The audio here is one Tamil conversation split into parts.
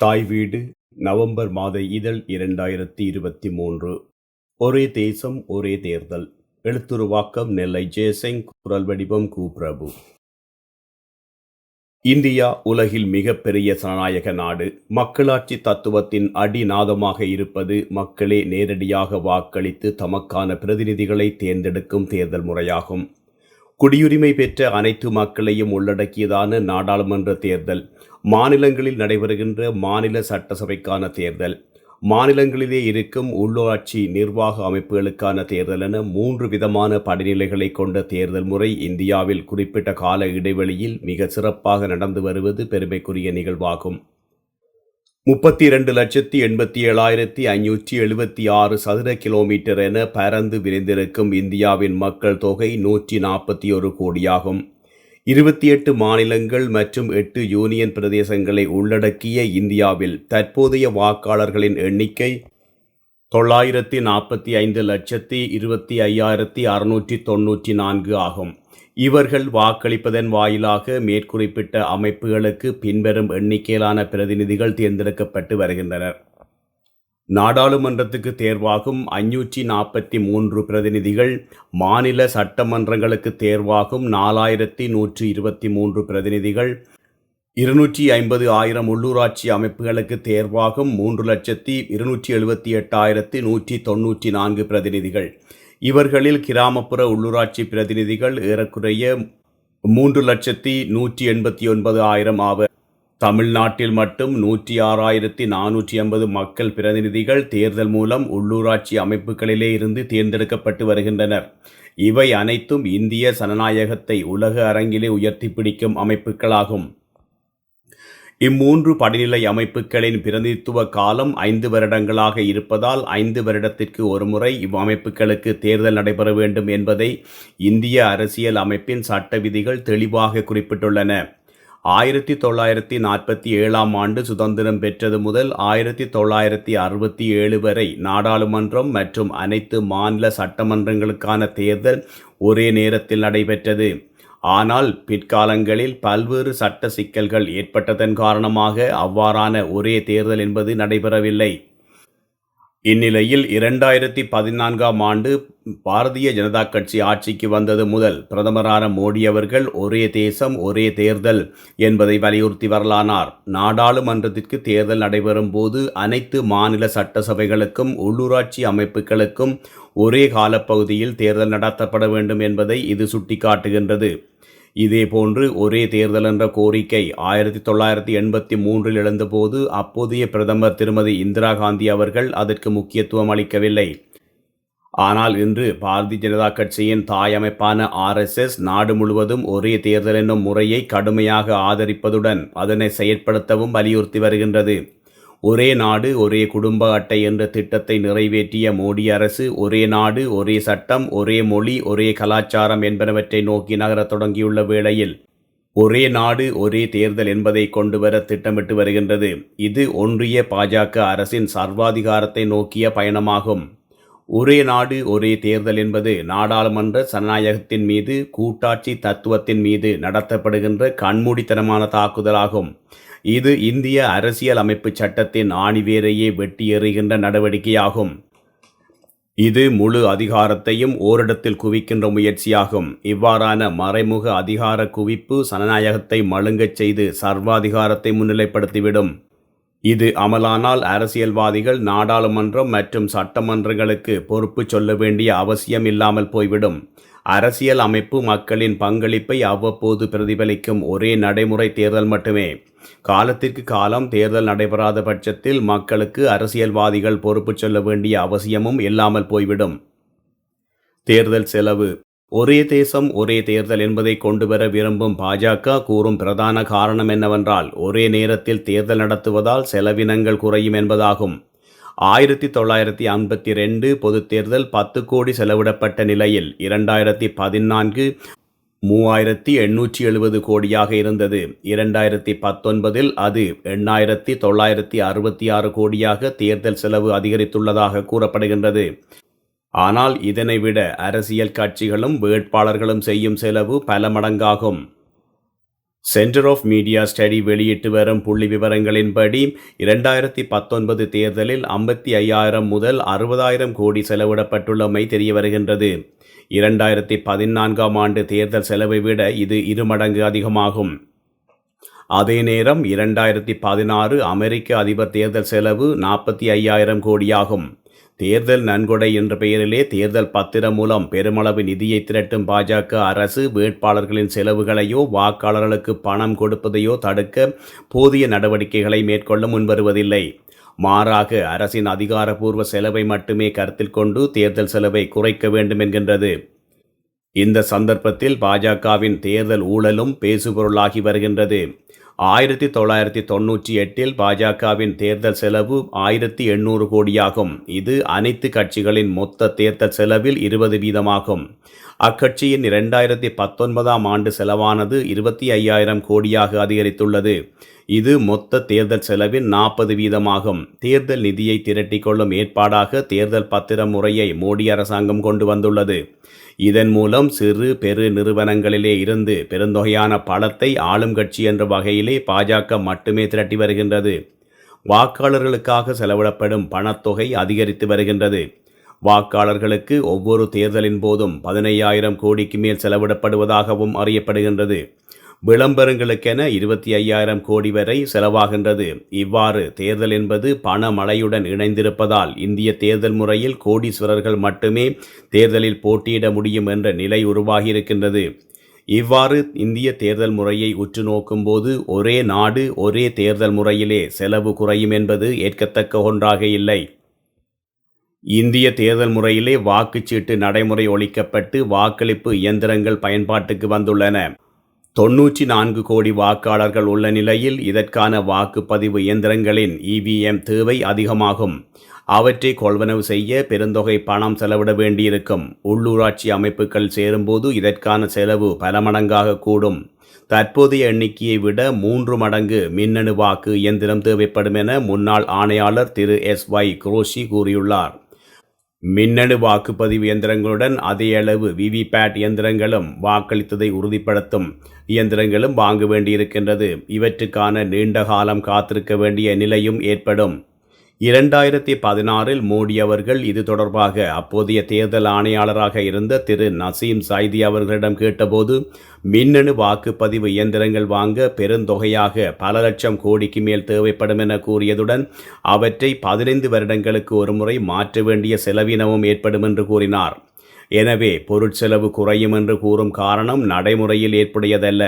தாய் வீடு நவம்பர் மாத இதழ் இரண்டாயிரத்தி இருபத்தி மூன்று. ஒரே தேசம் ஒரே தேர்தல். எழுத்துருவாக்கம் நெல்லை ஜெயசிங் குரல் வடிவம் கு பிரபு இந்தியா உலகில் மிகப்பெரிய சனநாயக நாடு. மக்களாட்சி தத்துவத்தின் அடிநாதமாக இருப்பது மக்களே நேரடியாக வாக்களித்து தமக்கான பிரதிநிதிகளை தேர்ந்தெடுக்கும் தேர்தல் முறையாகும். குடியுரிமை பெற்ற அனைத்து மக்களையும் உள்ளடக்கியதான நாடாளுமன்ற தேர்தல் மாநிலங்களில் நடைபெறுகின்ற மாநில சட்டசபைக்கான தேர்தல் மாநிலங்களிலே இருக்கும் உள்ளாட்சி நிர்வாக அமைப்புகளுக்கான தேர்தல் என மூன்று விதமான படிநிலைகளை கொண்ட தேர்தல் முறை இந்தியாவில் குறிப்பிட்ட கால இடைவெளியில் மிக சிறப்பாக நடந்து வருவது பெருமைக்குரிய நிகழ்வாகும். முப்பத்தி இரண்டு லட்சத்தி எண்பத்தி ஏழாயிரத்தி ஐநூற்றி எழுபத்தி ஆறு சதுர கிலோமீட்டர் என பரந்து விரிந்திருக்கும் இந்தியாவின் மக்கள் தொகை நூற்றி நாற்பத்தி ஒரு கோடியாகும். இருபத்தி எட்டு மாநிலங்கள் மற்றும் எட்டு யூனியன் பிரதேசங்களை உள்ளடக்கிய இந்தியாவில் தற்போதைய வாக்காளர்களின் எண்ணிக்கை தொள்ளாயிரத்தி நாற்பத்தி ஐந்து லட்சத்தி இருபத்தி ஐயாயிரத்தி அறுநூற்றி தொன்னூற்றி நான்கு ஆகும். இவர்கள் வாக்களிப்பதன் வாயிலாக மேற்குறிப்பிட்ட அமைப்புகளுக்கு பின்வரும் எண்ணிக்கையிலான பிரதிநிதிகள் தேர்ந்தெடுக்கப்பட்டு வருகின்றனர். நாடாளுமன்றத்துக்கு தேர்வாகும் ஐநூற்றி நாற்பத்தி மூன்று பிரதிநிதிகள் மாநில சட்டமன்றங்களுக்கு தேர்வாகும் நாலாயிரத்தி நூற்றி இருபத்தி மூன்று பிரதிநிதிகள் இருநூற்றி ஐம்பது ஆயிரம் உள்ளூராட்சி அமைப்புகளுக்கு தேர்வாகும் மூன்று லட்சத்தி இருநூற்றி எழுபத்தி எட்டாயிரத்தி நூற்றி தொன்னூற்றி நான்கு பிரதிநிதிகள். இவர்களில் கிராமப்புற உள்ளூராட்சி பிரதிநிதிகள் ஏறக்குறைய மூன்று லட்சத்தி நூற்றி எண்பத்தி ஒன்பது ஆயிரம் ஆவர். தமிழ்நாட்டில் மட்டும் நூற்றி ஆறாயிரத்தி நானூற்றி ஐம்பது மக்கள் பிரதிநிதிகள் தேர்தல் மூலம் உள்ளூராட்சி அமைப்புகளிலே இருந்து தேர்ந்தெடுக்கப்பட்டு வருகின்றனர். இவை அனைத்தும் இந்திய சனநாயகத்தை உலக அரங்கிலே உயர்த்தி பிடிக்கும் அமைப்புகளாகும். இம்மூன்று படிநிலை அமைப்புகளின் பிரதிநிதித்துவ காலம் ஐந்து வருடங்களாக இருப்பதால் ஐந்து வருடத்திற்கு ஒருமுறை இவ்வமைப்புகளுக்கு தேர்தல் நடைபெற வேண்டும் என்பதை இந்திய அரசியல் அமைப்பின் சட்ட விதிகள் தெளிவாக குறிப்பிட்டுள்ளன. ஆயிரத்தி தொள்ளாயிரத்தி நாற்பத்தி ஏழாம் ஆண்டு சுதந்திரம் பெற்றது முதல் ஆயிரத்தி தொள்ளாயிரத்தி அறுபத்தி ஏழு வரை நாடாளுமன்றம் மற்றும் அனைத்து மாநில சட்டமன்றங்களுக்கான தேர்தல் ஒரே நேரத்தில் நடைபெற்றது. ஆனால் பிற்காலங்களில் பல்வேறு சட்ட சிக்கல்கள் ஏற்பட்டதன் காரணமாக அவ்வாறான ஒரே தேர்தல் என்பது நடைபெறவில்லை. இந்நிலையில் இரண்டாயிரத்தி பதினான்காம் ஆண்டு பாரதிய ஜனதா கட்சி ஆட்சிக்கு வந்தது முதல் பிரதமரான மோடி அவர்கள் ஒரே தேசம் ஒரே தேர்தல் என்பதை வலியுறுத்தி வரலானார். நாடாளுமன்றத்திற்கு தேர்தல் நடைபெறும் போது அனைத்து மாநில சட்டசபைகளுக்கும் உள்ளூராட்சி அமைப்புகளுக்கும் ஒரே காலப்பகுதியில் தேர்தல் நடத்தப்பட வேண்டும் என்பதை இது சுட்டிக்காட்டுகின்றது. இதேபோன்று ஒரே தேர்தல் என்ற கோரிக்கை ஆயிரத்தி தொள்ளாயிரத்தி எண்பத்தி மூன்றில் எழுந்தபோது அப்போதைய பிரதமர் திருமதி இந்திரா காந்தி அவர்கள் அதற்கு முக்கியத்துவம் அளிக்கவில்லை. ஆனால் இன்று பாரதிய ஜனதா கட்சியின் தாய் அமைப்பான ஆர்எஸ்எஸ் நாடு முழுவதும் ஒரே தேர்தல் என்னும் முறையை கடுமையாக ஆதரிப்பதுடன் அதனை செயற்படுத்தவும் வலியுறுத்தி வருகின்றது. ஒரே நாடு ஒரே குடும்ப அட்டை என்ற திட்டத்தை நிறைவேற்றிய மோடி அரசு ஒரே நாடு ஒரே சட்டம் ஒரே மொழி ஒரே கலாச்சாரம் என்பனவற்றை நோக்கி நகரத் தொடங்கியுள்ள வேளையில் ஒரே நாடு ஒரே தேர்தல் என்பதை கொண்டு வர திட்டமிட்டு வருகின்றது. இது ஒன்றிய பாஜக அரசின் சர்வாதிகாரத்தை நோக்கிய பயணமாகும். ஒரே நாடு ஒரே தேர்தல் என்பது நாடாளுமன்ற ஜனநாயகத்தின் மீது கூட்டாட்சி தத்துவத்தின் மீது நடத்தப்படுகின்ற கண்மூடித்தனமான தாக்குதலாகும். இது இந்திய அரசியல் அமைப்பு சட்டத்தின் ஆணிவேரையே வெட்டி எறிகின்ற நடவடிக்கையாகும். இது முழு அதிகாரத்தையும் ஓரிடத்தில் குவிக்கின்ற முயற்சியாகும். இவ்வாறான மறைமுக அதிகார குவிப்பு சனநாயகத்தை மழுங்கச் செய்து சர்வாதிகாரத்தை முன்னிலைப்படுத்திவிடும். இது அமலானால் அரசியல்வாதிகள் நாடாளுமன்றம் மற்றும் சட்டமன்றங்களுக்கு பொறுப்பு சொல்ல வேண்டிய அவசியம் இல்லாமல் போய்விடும். அரசியல் அமைப்பு மக்களின் பங்களிப்பை அவ்வப்போது பிரதிபலிக்கும் ஒரே நடைமுறை தேர்தல் மட்டுமே. காலத்திற்கு காலம் தேர்தல் நடைபெறாத பட்சத்தில் மக்களுக்கு அரசியல்வாதிகள் பொறுப்பு சொல்ல வேண்டிய அவசியமும் இல்லாமல் போய்விடும். தேர்தல் செலவு. ஒரே தேசம் ஒரே தேர்தல் என்பதை கொண்டு வர விரும்பும் பாஜக கூறும் பிரதான காரணம் என்னவென்றால் ஒரே நேரத்தில் தேர்தல் நடத்துவதால் செலவினங்கள் குறையும் என்பதாகும். ஆயிரத்தி தொள்ளாயிரத்தி ஐம்பத்தி ரெண்டு பொதுத் தேர்தல் பத்து கோடி செலவிடப்பட்ட நிலையில் இரண்டாயிரத்தி பதினான்கு மூவாயிரத்தி எண்ணூற்றி எழுபது கோடியாக இருந்தது. இரண்டாயிரத்தி பத்தொன்பதில் அது எண்ணாயிரத்தி தொள்ளாயிரத்தி அறுபத்தி ஆறு கோடியாக தேர்தல் செலவு அதிகரித்துள்ளதாக கூறப்படுகின்றது. ஆனால் இதனை விட அரசியல் கட்சிகளும் வேட்பாளர்களும் செய்யும் செலவு பல மடங்காகும். சென்டர் ஆஃப் மீடியா ஸ்டடி வெளியிட்டு வரும் புள்ளி விவரங்களின்படி இரண்டாயிரத்தி பத்தொன்பது தேர்தலில் ஐம்பத்தி ஐயாயிரம் முதல் அறுபதாயிரம் கோடி செலவிடப்பட்டுள்ளமை தெரிய வருகின்றது இரண்டாயிரத்தி பதினான்காம் ஆண்டு தேர்தல் செலவை விட இது இருமடங்கு அதிகமாகும். அதே நேரம் இரண்டாயிரத்தி பதினாறு அமெரிக்க அதிபர் தேர்தல் செலவு நாற்பத்தி ஐயாயிரம் கோடியாகும். தேர்தல் நன்கொடை என்ற பெயரிலே தேர்தல் பத்திரம் மூலம் பெருமளவு நிதியை திரட்டும் பாஜக அரசு வேட்பாளர்களின் செலவுகளையோ வாக்காளர்களுக்கு பணம் கொடுப்பதையோ தடுக்க போதிய நடவடிக்கைகளை மேற்கொள்ள முன்வருவதில்லை. மாறாக அரசின் அதிகாரப்பூர்வ செலவை மட்டுமே கருத்தில் கொண்டு தேர்தல் செலவை குறைக்க வேண்டும் என்கின்றது. இந்த சந்தர்ப்பத்தில் பாஜகவின் தேர்தல் ஊழலும் பேசுபொருளாகி வருகின்றது. ஆயிரத்தி தொள்ளாயிரத்தி தொன்னூற்றி எட்டில் பாஜகவின் தேர்தல் செலவு ஆயிரத்தி எண்ணூறு கோடியாகும். இது அனைத்து கட்சிகளின் மொத்த தேர்தல் செலவில் இருபது வீதமாகும். அக்கட்சியின் இரண்டாயிரத்தி பத்தொன்பதாம் ஆண்டு செலவானது இருபத்தி ஐயாயிரம் கோடியாக அதிகரித்துள்ளது. இது மொத்த தேர்தல் செலவின் நாற்பது வீதமாகும். தேர்தல் நிதியை திரட்டிக்கொள்ளும் ஏற்பாடாக தேர்தல் பத்திர முறையை மோடி அரசாங்கம் கொண்டு வந்துள்ளது. இதன் மூலம் சிறு பெரு நிறுவனங்களிலே இருந்து பெருந்தொகையான பணத்தை ஆளும் கட்சி என்ற வகையிலே பாஜக மட்டுமே திரட்டி வருகின்றது. வாக்காளர்களுக்காக செலவிடப்படும் பணத்தொகை அதிகரித்து வருகின்றது. வாக்காளர்களுக்கு ஒவ்வொரு தேர்தலின் போதும் பதினையாயிரம் கோடிக்கு மேல் செலவிடப்படுவதாகவும் அறியப்படுகின்றது. விளம்பரங்களுக்கென இருபத்தி ஐயாயிரம் கோடி வரை செலவாகின்றது. இவ்வாறு தேர்தல் என்பது பணமழையுடன் இணைந்திருப்பதால் இந்திய தேர்தல் முறையில் கோடீஸ்வரர்கள் மட்டுமே தேர்தலில் போட்டியிட முடியும் என்ற நிலை உருவாகியிருக்கின்றது. இவ்வாறு இந்திய தேர்தல் முறையை உற்று நோக்கும்போது ஒரே நாடு ஒரே தேர்தல் முறையிலே செலவு குறையும் என்பது ஏற்கத்தக்க ஒன்றாக இல்லை. இந்திய தேர்தல் முறையிலே வாக்குச்சீட்டு நடைமுறை ஒழிக்கப்பட்டு வாக்களிப்பு இயந்திரங்கள் பயன்பாட்டுக்கு வந்துள்ளன. தொன்னூற்றி நான்கு கோடி வாக்காளர்கள் உள்ள நிலையில் இதற்கான வாக்குப்பதிவு இயந்திரங்களின் இவிஎம் தேவை அதிகமாகும். அவற்றை கொள்வனவு செய்ய பெருந்தொகை பணம் செலவிட வேண்டியிருக்கும். உள்ளூராட்சி அமைப்புகள் சேரும்போது இதற்கான செலவு பல மடங்காக கூடும். தற்போதைய எண்ணிக்கையை விட மூன்று மடங்கு மின்னணு வாக்கு இயந்திரம் தேவைப்படும் என முன்னாள் ஆணையாளர் திரு எஸ் ஒய் குரோஷி கூறியுள்ளார். மின்னணு வாக்குப்பதிவு இயந்திரங்களுடன் அதே அளவு விவிபேட் இயந்திரங்களும் வாக்களித்ததை உறுதிப்படுத்தும் இயந்திரங்களும் வாங்க வேண்டியிருக்கின்றது. இவற்றுக்கான நீண்ட காலம் காத்திருக்க வேண்டிய நிலையும் ஏற்படும். இரண்டாயிரத்தி பதினாறில் மோடி அவர்கள் இது தொடர்பாக அப்போதைய தேர்தல் ஆணையாளராக இருந்த திரு நசீம் சைதி அவர்களிடம் கேட்டபோது மின்னணு வாக்குப்பதிவு இயந்திரங்கள் வாங்க பெருந்தொகையாக பல லட்சம் கோடிக்கு மேல் தேவைப்படும் என கூறியதுடன் அவற்றை பதினைந்து வருடங்களுக்கு ஒருமுறை மாற்ற வேண்டிய செலவினமும் ஏற்படும் என்று கூறினார். எனவே பொருட்செலவு குறையும் என்று கூறும் காரணம் நடைமுறையில் ஏற்புடையதல்ல.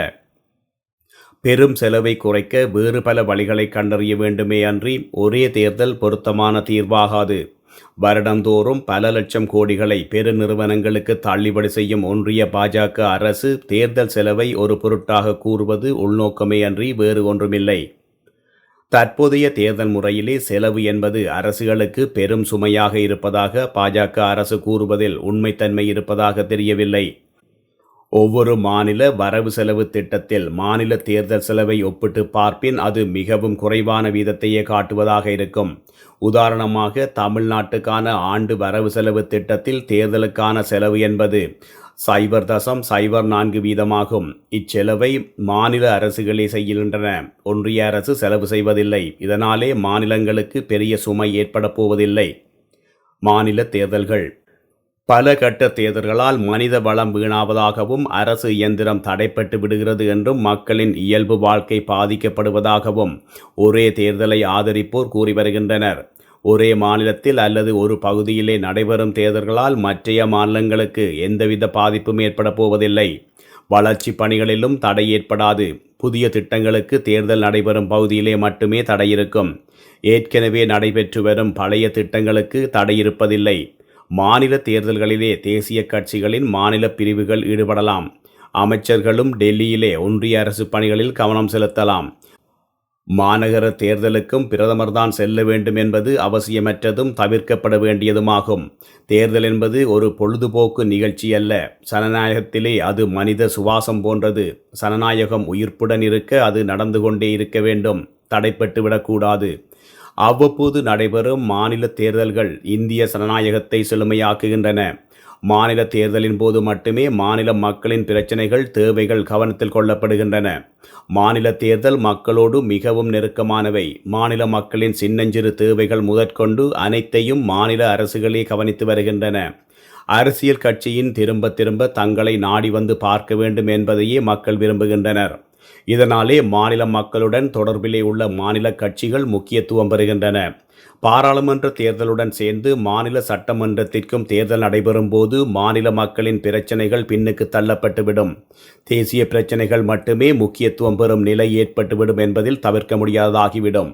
பெரும் செலவை குறைக்க வேறு பல வழிகளை கண்டறிய வேண்டுமே அன்றி ஒரே தேர்தல் பொருத்தமான தீர்வாகாது. வருடந்தோறும் பல லட்சம் கோடிகளை பெருநிறுவனங்களுக்கு தள்ளுபடி செய்யும் ஒன்றிய பாஜக அரசு தேர்தல் செலவை ஒரு பொருட்டாக கூறுவது உள்நோக்கமே அன்றி வேறு ஒன்றுமில்லை. தற்போதைய தேர்தல் முறையிலே செலவு என்பது அரசுகளுக்கு பெரும் சுமையாக இருப்பதாக பாஜக அரசு கூறுவதில் உண்மைத்தன்மை இருப்பதாக தெரியவில்லை. ஒவ்வொரு மாநில வரவு செலவு திட்டத்தில் மாநில தேர்தல் செலவை ஒப்பிட்டு பார்ப்பின் அது மிகவும் குறைவான வீதத்தையே காட்டுவதாக இருக்கும். உதாரணமாக தமிழ்நாட்டுக்கான ஆண்டு வரவு செலவு திட்டத்தில் தேர்தலுக்கான செலவு என்பது சைபர் தசம் சைபர் நான்கு வீதமாகும். இச்செலவை மாநில அரசுகளே செய்கின்றன. ஒன்றிய அரசு செலவு செய்வதில்லை. இதனாலே மாநிலங்களுக்கு பெரிய சுமை ஏற்பட போவதில்லை. மாநில தேர்தல்கள். பல கட்ட தேர்தல்களால் மனித வளம் வீணாவதாகவும் அரசு இயந்திரம் தடைப்பட்டு விடுகிறது என்றும் மக்களின் இயல்பு வாழ்க்கை பாதிக்கப்படுவதாகவும் ஒரே தேர்தலை ஆதரிப்போர் கூறி வருகின்றனர். ஒரே மாநிலத்தில் அல்லது ஒரு பகுதியிலே நடைபெறும் தேர்தல்களால் மற்றைய மாநிலங்களுக்கு எந்தவித பாதிப்பும் ஏற்பட போவதில்லை. வளர்ச்சி பணிகளிலும் தடை ஏற்படாது. புதிய திட்டங்களுக்கு தேர்தல் நடைபெறும் பகுதியிலே மட்டுமே தடை இருக்கும். ஏற்கனவே நடைபெற்று வரும் பழைய திட்டங்களுக்கு தடை இருப்பதில்லை. மாநில தேர்தல்களிலே தேசிய கட்சிகளின் மாநில பிரிவுகள் ஈடுபடலாம். அமைச்சர்களும் டெல்லியிலே ஒன்றிய அரசு பணிகளில் கவனம் செலுத்தலாம். மாநகர தேர்தலுக்கும் பிரதமர் தான் செல்ல வேண்டும் என்பது அவசியமற்றதும் தவிர்க்கப்பட வேண்டியதுமாகும். தேர்தல் என்பது ஒரு பொழுதுபோக்கு நிகழ்ச்சி அல்ல சனநாயகத்திலே அது மனித சுவாசம் போன்றது. சனநாயகம் உயிர்ப்புடன் இருக்க அது நடந்து கொண்டே இருக்க வேண்டும். தடைப்பட்டு விடக்கூடாது அவ்வப்போது நடைபெறும் மாநில தேர்தல்கள் இந்திய சனநாயகத்தை செழுமையாக்குகின்றன. மாநில தேர்தலின் போது மட்டுமே மாநில மக்களின் பிரச்சனைகள் தேவைகள் கவனத்தில் கொள்ளப்படுகின்றன. மாநில தேர்தல் மக்களோடு மிகவும் நெருக்கமானவை. மாநில மக்களின் சின்னஞ்சிறு தேவைகள் முதற்கொண்டு அனைத்தையும் மாநில அரசுகளே கவனித்து வருகின்றன. அரசியல் கட்சியின் திரும்ப திரும்ப தங்களை நாடி வந்து பார்க்க வேண்டும் என்பதையே மக்கள் விரும்புகின்றனர். இதனாலே மாநில மக்களுடன் தொடர்பிலே உள்ள மாநில கட்சிகள் முக்கியத்துவம் பெறுகின்றன. பாராளுமன்ற தேர்தலுடன் சேர்ந்து மாநில சட்டமன்றத்திற்கும் தேர்தல் நடைபெறும் போது மாநில மக்களின் பிரச்சனைகள் பின்னுக்கு தள்ளப்பட்டுவிடும். தேசிய பிரச்சனைகள் மட்டுமே முக்கியத்துவம் பெறும் நிலை ஏற்பட்டுவிடும் என்பதில் தவிர்க்க முடியாததாகிவிடும்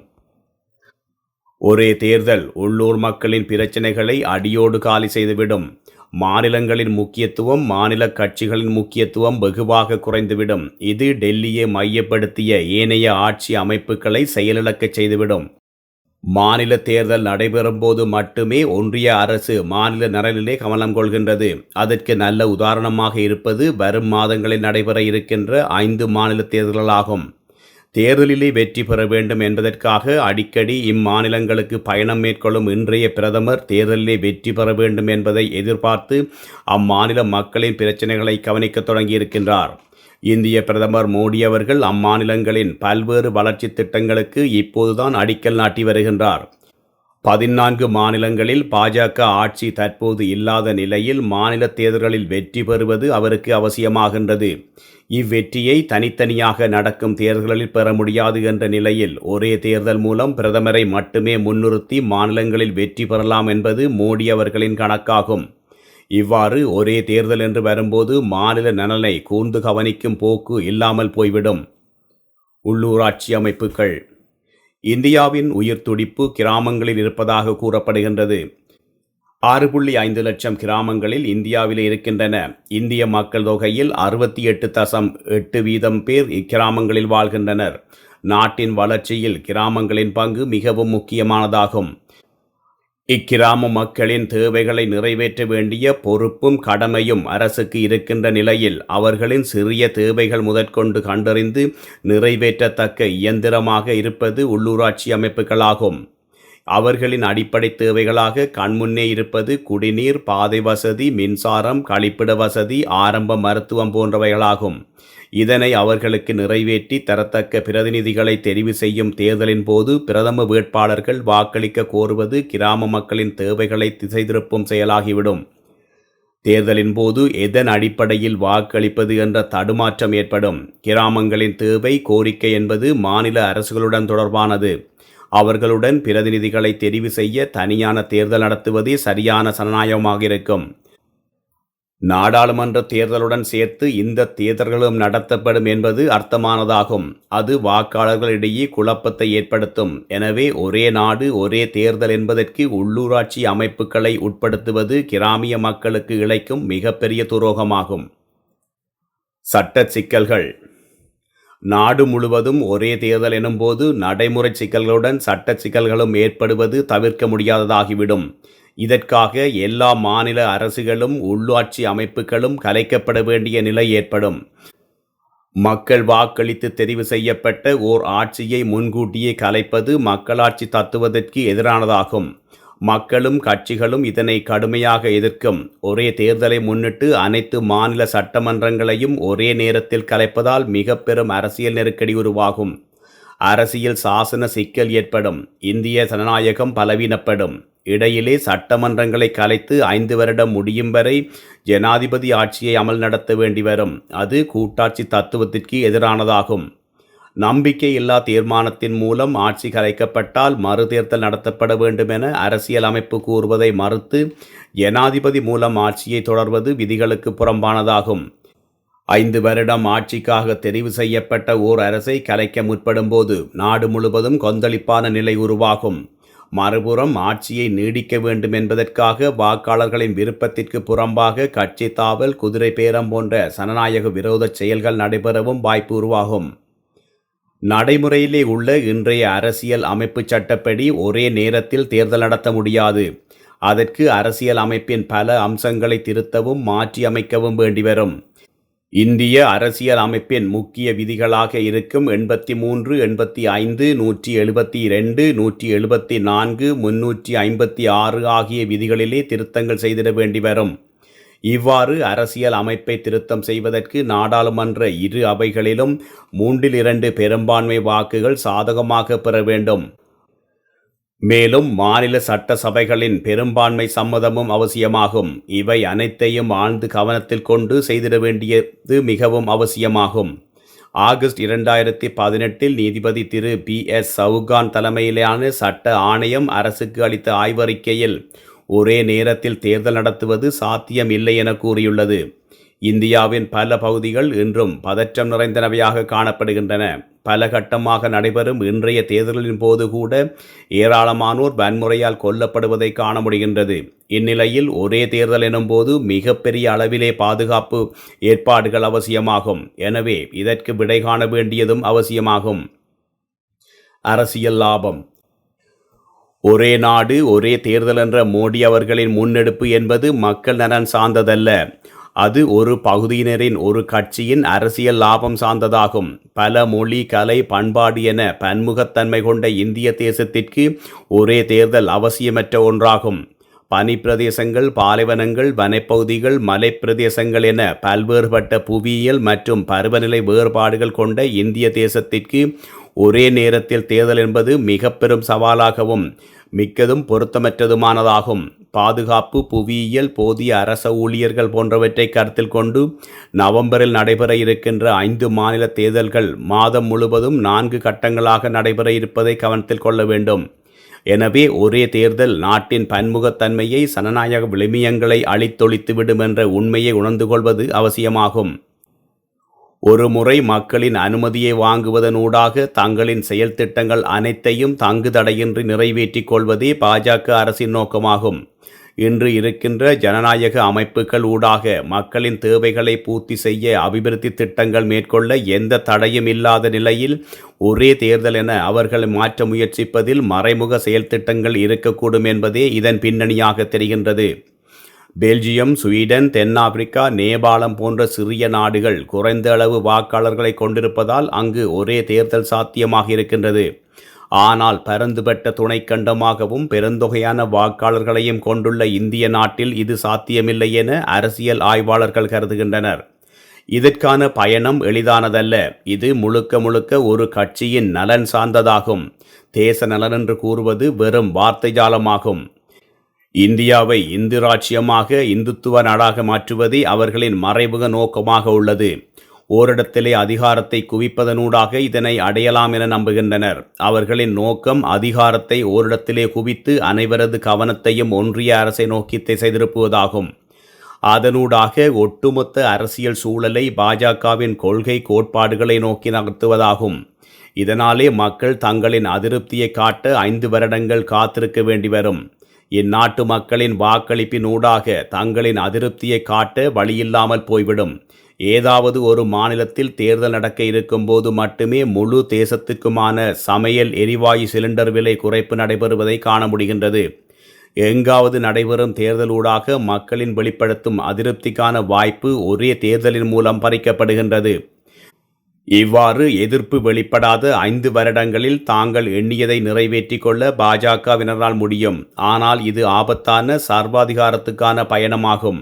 ஒரே தேர்தல் உள்ளூர் மக்களின் பிரச்சனைகளை அடியோடு காலி செய்துவிடும். மாநிலங்களின் முக்கியத்துவம் மாநில கட்சிகளின் முக்கியத்துவம் வெகுவாக குறைந்துவிடும். இது டெல்லியை மையப்படுத்திய ஏனைய ஆட்சி அமைப்புகளை செயலிழக்கச் செய்துவிடும். மாநில தேர்தல் நடைபெறும்போது மட்டுமே ஒன்றிய அரசு மாநில நலனிலே கவனம் கொள்கின்றது. அதற்கு நல்ல உதாரணமாக இருப்பது வரும் மாதங்களில் நடைபெற இருக்கின்ற ஐந்து மாநில தேர்தல்களாகும். தேர்தலிலே வெற்றி பெற வேண்டும் என்பதற்காக அடிக்கடி இம்மாநிலங்களுக்கு பயணம் மேற்கொள்ளும் இன்றைய பிரதமர் தேர்தலிலே வெற்றி பெற வேண்டும் என்பதை எதிர்பார்த்து அம்மாநில மக்களின் பிரச்சனைகளை கவனிக்க தொடங்கியிருக்கின்றார். இந்திய பிரதமர் மோடி அவர்கள் அம்மாநிலங்களின் பல்வேறு வளர்ச்சி திட்டங்களுக்கு இப்போதுதான் அடிக்கல் நாட்டி வருகின்றார். பதினான்கு மாநிலங்களில் பாஜக ஆட்சி தற்போது இல்லாத நிலையில் மாநில தேர்தல்களில் வெற்றி பெறுவது அவருக்கு அவசியமாகின்றது. இவ்வெற்றியை தனித்தனியாக நடக்கும் தேர்தல்களில் பெற முடியாது என்ற நிலையில் ஒரே தேர்தல் மூலம் பிரதமரை மட்டுமே முன்னிறுத்தி மாநிலங்களில் வெற்றி பெறலாம் என்பது மோடி அவர்களின் கணக்காகும். இவ்வாறு ஒரே தேர்தல் என்று வரும்போது மாநில நலனை கூர்ந்து கவனிக்கும் போக்கு இல்லாமல் போய்விடும். உள்ளூராட்சி அமைப்புகள் இந்தியாவின் உயிர் துடிப்பு கிராமங்களில் இருப்பதாக கூறப்படுகின்றது. ஆறு புள்ளி ஐந்து லட்சம் கிராமங்களில் இந்தியாவில் இருக்கின்றன. இந்திய மக்கள் தொகையில் அறுபத்தி எட்டு தசம் எட்டு வீதம் பேர் இக்கிராமங்களில் வாழ்கின்றனர். நாட்டின் வளர்ச்சியில் கிராமங்களின் பங்கு மிகவும் முக்கியமானதாகும். இக்கிராம மக்களின் தேவைகளை நிறைவேற்ற வேண்டிய பொறுப்பும் கடமையும் அரசுக்கு இருக்கின்ற நிலையில் அவர்களின் சிறிய தேவைகள் முதற்கொண்டு கண்டறிந்து நிறைவேற்றத்தக்க இயந்திரமாக இருப்பது உள்ளூராட்சி அமைப்புகளாகும். அவர்களின் அடிப்படை தேவைகளாக கண்முன்னே இருப்பது குடிநீர் பாதை வசதி மின்சாரம் கழிப்பிட வசதி ஆரம்ப மருத்துவம் போன்றவைகளாகும். இதனை அவர்களுக்கு நிறைவேற்றி தரத்தக்க பிரதிநிதிகளை தெரிவு செய்யும் தேர்தலின் போது பிரதம வேட்பாளர்கள் வாக்களிக்க கோருவது கிராம மக்களின் தேவைகளை திசை திருப்பும் செயலாகிவிடும். தேர்தலின் போது எதன் அடிப்படையில் வாக்களிப்பது என்ற தடுமாற்றம் ஏற்படும். கிராமங்களின் தேவை கோரிக்கை என்பது மாநில அரசுகளுடன் தொடர்பானது. அவர்களுடன் பிரதிநிதிகளை தெரிவு செய்ய தனியான தேர்தல் நடத்துவதே சரியான சனநாயகமாக இருக்கும் நாடாளுமன்ற தேர்தலுடன் சேர்த்து இந்த தேர்தல்களும் நடத்தப்படும் என்பது அர்த்தமானதாகும். அது வாக்காளர்களிடையே குழப்பத்தை ஏற்படுத்தும். எனவே ஒரே நாடு ஒரே தேர்தல் என்பதற்கு உள்ளூராட்சி அமைப்புகளை உட்படுத்துவது கிராமிய மக்களுக்கு இழைக்கும் மிகப்பெரிய துரோகமாகும். சட்ட சிக்கல்கள் நாடு முழுவதும் ஒரே தேர்தல் எனும்போது நடைமுறை சிக்கல்களுடன் சட்ட சிக்கல்களும் ஏற்படுவது தவிர்க்க முடியாததாகிவிடும். இதற்காக எல்லா மாநில அரசுகளும் உள்ளாட்சி அமைப்புகளும் கலைக்கப்பட வேண்டிய நிலை ஏற்படும். மக்கள் வாக்களித்து தெரிவு செய்யப்பட்ட ஓர் ஆட்சியை முன்கூட்டியே கலைப்பது மக்களாட்சி தத்துவதற்கு எதிரானதாகும். மக்களும் கட்சிகளும் இதனை கடுமையாக எதிர்க்கும். ஒரே தேர்தலை முன்னிட்டு அனைத்து மாநில சட்டமன்றங்களையும் ஒரே நேரத்தில் கலைப்பதால் மிக பெரும் அரசியல் நெருக்கடி உருவாகும். அரசியல் சாசன சிக்கல் ஏற்படும். இந்திய ஜனநாயகம் பலவீனப்படும். இடையிலே சட்டமன்றங்களை கலைத்து ஐந்து வருடம் முடியும் வரை ஜனாதிபதி ஆட்சியை அமல் நடத்த வேண்டி வரும். அது கூட்டாட்சி தத்துவத்திற்கு எதிரானதாகும். நம்பிக்கை இல்லா தீர்மானத்தின் மூலம் ஆட்சி கலைக்கப்பட்டால் மறுதேர்தல் நடத்தப்பட வேண்டும் என அரசியல் அமைப்பு கூறுவதை மறுத்து ஜனாதிபதி மூலம் ஆட்சியை தொடர்வது விதிகளுக்கு புறம்பானதாகும். ஐந்து வருடம் ஆட்சிக்காக தெரிவு செய்யப்பட்ட ஓர் அரசை கலைக்க முற்படும்போது நாடு முழுவதும் கொந்தளிப்பான நிலை உருவாகும். மறுபுறம் ஆட்சியை நீடிக்க வேண்டும் என்பதற்காக வாக்காளர்களின் விருப்பத்திற்கு புறம்பாக கட்சி தாவல் குதிரை பேரம் போன்ற சனநாயக விரோத செயல்கள் நடைபெறவும் வாய்ப்பு உருவாகும். நடைமுறையிலே உள்ள இன்றைய அரசியல் அமைப்பு சட்டப்படி ஒரே நேரத்தில் தேர்தல் நடத்த முடியாது. அதற்கு அரசியல் அமைப்பின் பல அம்சங்களை திருத்தவும் மாற்றி அமைக்கவும் வேண்டி வரும். இந்திய அரசியல் அமைப்பின் முக்கிய விதிகளாக இருக்கும் எண்பத்தி மூன்று எண்பத்தி ஐந்து நூற்றி எழுபத்தி இரண்டு நூற்றி எழுபத்தி நான்கு முன்னூற்றி ஐம்பத்தி ஆறு ஆகிய விதிகளிலே திருத்தங்கள் செய்திட வேண்டி வரும். இவ்வாறு அரசியல் அமைப்பை திருத்தம் செய்வதற்கு நாடாளுமன்ற இரு அவைகளிலும் மூன்றில் இரண்டு பெரும்பான்மை வாக்குகள் சாதகமாக பெற வேண்டும். மேலும் மாநில சட்ட சபைகளின் பெரும்பான்மை சம்மதமும் அவசியமாகும். இவை அனைத்தையும் ஆழ்ந்து கவனத்தில் கொண்டு செய்திட வேண்டியது மிகவும் அவசியமாகும். ஆகஸ்ட் இரண்டாயிரத்தி பதினெட்டில் நீதிபதி திரு பி எஸ் சவுகான் தலைமையிலான சட்ட ஆணையம் அரசுக்கு அளித்த ஆய்வறிக்கையில் ஒரே நேரத்தில் தேர்தல் நடத்துவது சாத்தியம் இல்லை என கூறியுள்ளது. இந்தியாவின் பல பகுதிகள் இன்றும் பதற்றம் நிறைந்தனவையாக காணப்படுகின்றன. பல கட்டமாக நடைபெறும் இன்றைய தேர்தலின் போது கூட ஏராளமானோர் வன்முறையால் கொல்லப்படுவதை காண முடிகின்றது. இந்நிலையில் ஒரே தேர்தல் எனும்போது மிகப்பெரிய அளவிலே பாதுகாப்பு ஏற்பாடுகள் அவசியமாகும். எனவே இதற்கு விடை காண வேண்டியதும் அவசியமாகும். அரசியல் லாபம். ஒரே நாடு ஒரே தேர்தல் என்ற மோடி அவர்களின் முன்னெடுப்பு என்பது மக்கள் நலன் சார்ந்ததல்ல. அது ஒரு பகுதியினரின் ஒரு கட்சியின் அரசியல் லாபம் சார்ந்ததாகும். பல மொழி கலை பண்பாடு என பன்முகத்தன்மை கொண்ட இந்திய தேசத்திற்கு ஒரே தேர்தல் அவசியமற்ற ஒன்றாகும். பனிப்பிரதேசங்கள் பாலைவனங்கள் வனப்பகுதிகள் மலைப்பிரதேசங்கள் என பல்வேறுபட்ட புவியியல் மற்றும் பருவநிலை வேறுபாடுகள் கொண்ட இந்திய தேசத்திற்கு ஒரே நேரத்தில் தேர்தல் என்பது மிக பெரும் சவாலாகவும் மிக்கதும் பொருத்தமற்றதுமானதாகும். பாதுகாப்பு புவியியல் போதிய அரச ஊழியர்கள் போன்றவற்றை கருத்தில் கொண்டு நவம்பரில் நடைபெற இருக்கின்ற ஐந்து மாநில தேர்தல்கள் மாதம் முழுவதும் நான்கு கட்டங்களாக நடைபெற இருப்பதை கவனத்தில் கொள்ள வேண்டும். எனவே ஒரே தேர்தல் நாட்டின் பன்முகத்தன்மையை சனநாயக விளிமியங்களை அழித்தொழித்துவிடும் என்ற உண்மையை உணர்ந்து கொள்வது அவசியமாகும். ஒருமுறை மக்களின் அனுமதியை வாங்குவதனூடாக தங்களின் செயல் திட்டங்கள் அனைத்தையும் தங்குதடையின்றி நிறைவேற்றிக் கொள்வதே பாஜக அரசின் நோக்கமாகும். இன்று இருக்கின்ற ஜனநாயக அமைப்புகள் ஊடாக மக்களின் தேவைகளை பூர்த்தி செய்ய அபிவிருத்தி திட்டங்கள் மேற்கொள்ள எந்த தடையும் இல்லாத நிலையில் ஒரே தேர்தல் என அவர்கள் மாற்ற முயற்சிப்பதில் மறைமுக செயல் திட்டங்கள் இருக்கக்கூடும் என்பதே இதன் பின்னணியாக தெரிகின்றது. பெல்ஜியம் ஸ்வீடன் தென்னாப்பிரிக்கா நேபாளம் போன்ற சிறிய நாடுகள் குறைந்த அளவு வாக்காளர்களை கொண்டிருப்பதால் அங்கு ஒரே தேர்தல் சாத்தியமாக இருக்கின்றது. ஆனால் பரந்துபட்ட துணைக்கண்டமாகவும் பெருந்தொகையான வாக்காளர்களையும் கொண்டுள்ள இந்திய நாட்டில் இது சாத்தியமில்லை என அரசியல் ஆய்வாளர்கள் கருதுகின்றனர். இதற்கான பயணம் எளிதானதல்ல. இது முழுக்க முழுக்க ஒரு கட்சியின் நலன் சார்ந்ததாகும். தேச நலன் என்று கூறுவது வெறும் வார்த்தை ஜாலமாகும். இந்தியாவை இந்து ராஜ்யமாக இந்துத்துவ நாடாக மாற்றுவதே அவர்களின் மறைமுக நோக்கமாக உள்ளது. ஓரிடத்திலே அதிகாரத்தை குவிப்பதனூடாக இதனை அடையலாம் என நம்புகின்றனர். அவர்களின் நோக்கம் அதிகாரத்தை ஓரிடத்திலே குவித்து அனைவரது கவனத்தையும் ஒன்றிய அரசை நோக்கி திசை திருப்புவதாகும் அதனூடாக ஒட்டுமொத்த அரசியல் சூழலை பாஜகவின் கொள்கை கோட்பாடுகளை நோக்கி நகர்த்துவதாகும். இதனாலே மக்கள் தங்களின் அதிருப்தியை காட்ட ஐந்து வருடங்கள் காத்திருக்க வேண்டி வரும் இந்நாட்டு மக்களின் வாக்களிப்பின் ஊடாக தங்களின் அதிருப்தியை காட்ட வழியில்லாமல் போய்விடும். ஏதாவது ஒரு மாநிலத்தில் தேர்தல் நடக்க இருக்கும்போது மட்டுமே முழு தேசத்துக்குமான சமையல் எரிவாயு சிலிண்டர் விலை குறைப்பு நடைபெறுவதை காண முடிகின்றது. எங்காவது நடைபெறும் தேர்தலூடாக மக்களின் வெளிப்படுத்தும் அதிருப்திக்கான வாய்ப்பு ஒரே தேர்தலின் மூலம் பறிக்கப்படுகின்றது. இவ்வாறு எதிர்ப்பு வெளிப்படாத. ஐந்து வருடங்களில் தாங்கள் எண்ணியதை நிறைவேற்றிக் கொள்ள பாஜகவினரால் முடியும். ஆனால் இது ஆபத்தான சர்வாதிகாரத்துக்கான பயணமாகும்.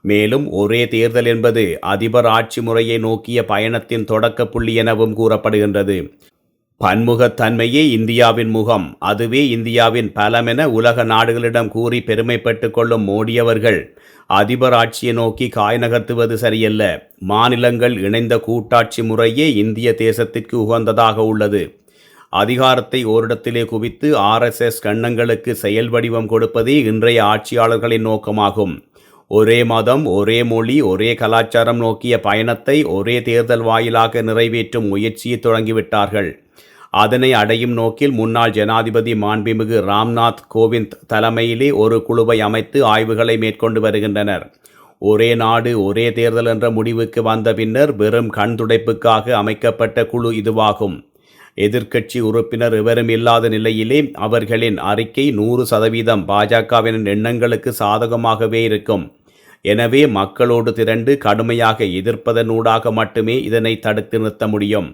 மேலும் ஒரே தேர்தல் என்பது அதிபர் ஆட்சி முறையை நோக்கிய பயணத்தின் தொடக்க புள்ளி எனவும் கூறப்படுகின்றது. பன்முகத்தன்மையே இந்தியாவின் முகம். அதுவே இந்தியாவின் பலமென உலக நாடுகளிடம் கூறி பெருமைப்பட்டு கொள்ளும் மோடியவர்கள். அதிபர் ஆட்சியை நோக்கி காய் நகர்த்துவது சரியல்ல. மாநிலங்கள் இணைந்த கூட்டாட்சி முறையே இந்திய தேசத்திற்கு உகந்ததாக உள்ளது. அதிகாரத்தை ஓரிடத்திலே குவித்து ஆர்எஸ்எஸ் கண்ணங்களுக்கு செயல் வடிவம் கொடுப்பதே இன்றைய ஆட்சியாளர்களின் நோக்கமாகும். ஒரே மதம் ஒரே மொழி ஒரே கலாச்சாரம் நோக்கிய பயணத்தை ஒரே தேர்தல் வாயிலாக நிறைவேற்றும் முயற்சியை தொடங்கிவிட்டார்கள். அதனை அடையும் நோக்கில் முன்னாள் ஜனாதிபதி மாண்புமிகு ராம்நாத் கோவிந்த் தலைமையிலே ஒரு குழுவை அமைத்து ஆய்வுகளை மேற்கொண்டு வருகின்றனர். ஒரே நாடு ஒரே தேர்தல் என்ற முடிவுக்கு வந்த பின்னர் வெறும் கண் துடைப்புக்காக அமைக்கப்பட்ட குழு இதுவாகும். எதிர்க்கட்சி உறுப்பினர் எவரும் இல்லாத நிலையிலே அவர்களின் அறிக்கை நூறு சதவீதம் பாஜகவின் எண்ணங்களுக்கு சாதகமாகவே இருக்கும். எனவே மக்களோடு திரண்டு கடுமையாக எதிர்ப்பதனூடாக மட்டுமே இதனை தடுத்து நிறுத்த முடியும்.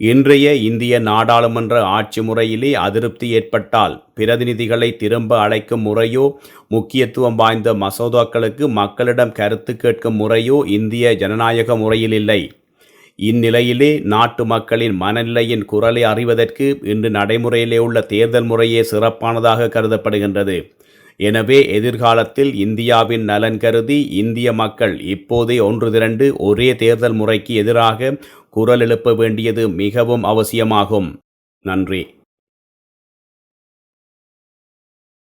இன்றைய இந்திய நாடாளுமன்ற ஆட்சி முறையிலே அதிருப்தி ஏற்பட்டால் பிரதிநிதிகளை திரும்ப அழைக்கும் முறையோ முக்கியத்துவம் வாய்ந்த மசோதாக்களுக்கு மக்களிடம் கருத்து கேட்கும் முறையோ இந்திய ஜனநாயக முறையில் இல்லை. இந்நிலையிலே நாட்டு மக்களின் மனநிலையின் குரலை அறிவதற்கு இன்று நடைமுறையிலே உள்ள தேர்தல் முறையே சிறப்பானதாக கருதப்படுகின்றது. எனவே எதிர்காலத்தில் இந்தியாவின் நலன் கருதி இந்திய மக்கள் இப்போதே ஒன்று திரண்டு ஒரே தேர்தல் முறைக்கு எதிராக குரல் எழுப்ப வேண்டியது மிகவும் அவசியமாகும். நன்றி.